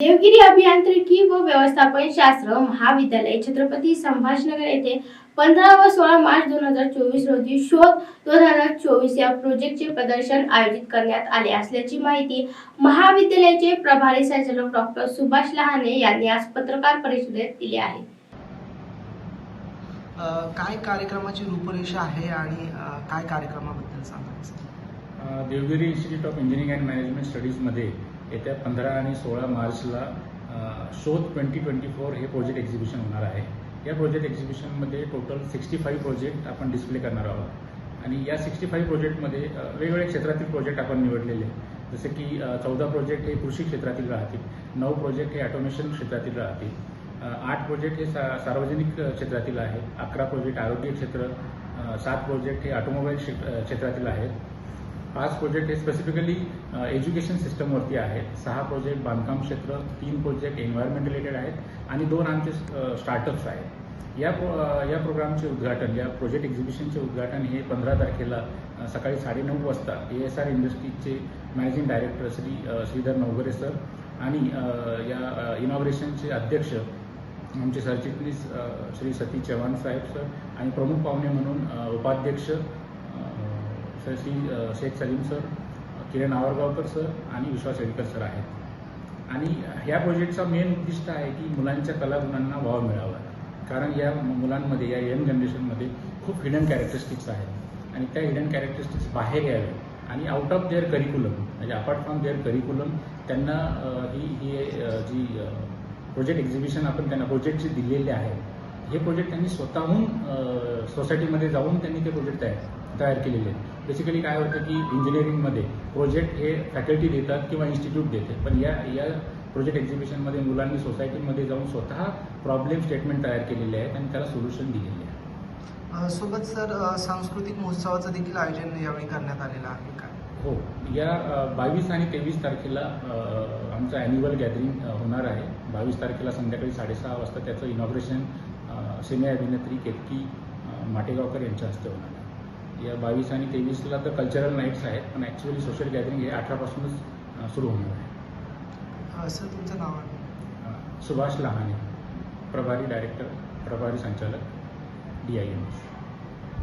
देवगिरी अभियांत्रिकी व व्यवस्थापन शास्त्र महाविद्यालय छत्रपती संभाजीनगर येथे पंधरा व सोळा मार्च दोन हजार चोवीस रोजी शोध दोन हजार चोवीस या प्रोजेक्टचे प्रदर्शन आयोजित करण्यात आले असल्याची माहिती महाविद्यालयाचे प्रभारी संचालक डॉक्टर सुभाष लहाने यांनी आज पत्रकार परिषदेत दिली आहे. काय कार्यक्रमाची रूपरेषा आहे आणि काय कार्यक्रमाबद्दल सांगा Devgiri institute of engineering and management स्टडीजमध्ये येत्या पंधरा आणि सोळा मार्चला शोध ट्वेंटी ट्वेंटी फोर हे प्रोजेक्ट एक्झिबिशन होणार आहे. या प्रोजेक्ट एक्झिबिशनमध्ये टोटल सिक्स्टी फाईव्ह प्रोजेक्ट आपण डिस्प्ले करणार आहोत. आणि या सिक्स्टी फाईव्ह प्रोजेक्टमध्ये वेगवेगळ्या क्षेत्रातील प्रोजेक्ट आपण निवडलेले जसे की चौदा प्रोजेक्ट हे कृषी क्षेत्रातील राहतील नऊ प्रोजेक्ट हे ऑटोमेशन क्षेत्रातील राहतील आठ प्रोजेक्ट हे सा सार्वजनिक क्षेत्रातील आहेत अकरा प्रोजेक्ट आरोग्य क्षेत्र सात प्रोजेक्ट हे ऑटोमोबाईल क्षेत्र- क्षेत्रातील आहेत. पाच प्रोजेक्ट हे स्पेसिफिकली एज्युकेशन सिस्टमवरती आहेत. सहा प्रोजेक्ट बांधकाम क्षेत्र तीन प्रोजेक्ट एन्व्हायरमेंट रिलेटेड आहेत आणि दोन आमचे स्टार्टअप्स आहेत. या प्रो या प्रोग्रामचे उद्घाटन या प्रोजेक्ट एक्झिबिशनचे उद्घाटन हे पंधरा तारखेला सकाळी साडेनऊ वाजता A S R इंडस्ट्रीजचे managing director Shri Shridhar Navgare sir आणि या इनॉग्रेशनचे अध्यक्ष आमचे सरचिटणीस श्री सतीश चव्हाण साहेब सर आणि प्रमुख पाहुणे म्हणून उपाध्यक्ष तर श्री शेख सलीम सर किरण आवरगावकर सर आणि विश्वास येळकर सर आहेत. आणि ह्या प्रोजेक्टचा मेन उद्दिष्ट आहे की मुलांच्या कलागुणांना वाव मिळावा. कारण या मुलांमध्ये या यंग जनरेशनमध्ये खूप हिडन कॅरेक्टरिस्टिक्स आहेत. आणि त्या हिडन कॅरेक्टरिस्टिक्स बाहेर यावे आणि आउट ऑफ देअर करिक्युलम म्हणजे अपार्ट फ्रॉम देअर करिक्युलम त्यांना ही ही जी प्रोजेक्ट एक्झिबिशन आपण त्यांना प्रोजेक्ट जे दिलेले आहे हे प्रोजेक्ट त्यांनी स्वतःहून सोसायटीमध्ये जाऊन त्यांनी ते प्रोजेक्ट तयार तयार केलेले आहेत. बेसिकली काय होतं की इंजिनिअरिंगमध्ये प्रोजेक्ट हे फॅकल्टी देतात किंवा इन्स्टिट्यूट देते. पण या या प्रोजेक्ट एक्झिबिशनमध्ये मुलांनी सोसायटीमध्ये जाऊन स्वतः प्रॉब्लेम स्टेटमेंट तयार केलेले आहेत आणि त्याला सोल्युशन दिलेले आहे सोबत सर सांस्कृतिक महोत्सवाचं देखील आयोजन यावेळी करण्यात आलेलं आहे का? हो. या बावीस आणि तेवीस तारखेला आमचं ॲन्युअल गॅदरिंग होणार आहे. बावीस तारखेला संध्याकाळी साडेसहा वाजता त्याचं इनॉग्रेशन सिने अभिनेत्री केतकी माटेगावकर यांच्या हस्ते होणार आहे. या बावीस आणि तेवीसला तर कल्चरल नाईट्स आहेत पण ॲक्च्युअली सोशल गॅदरिंग हे अठरापासूनच सुरू होणार आहे. सर तुमचं नाव आहे सुभाष लहाने प्रभारी डायरेक्टर प्रभारी संचालक डी आय एम एस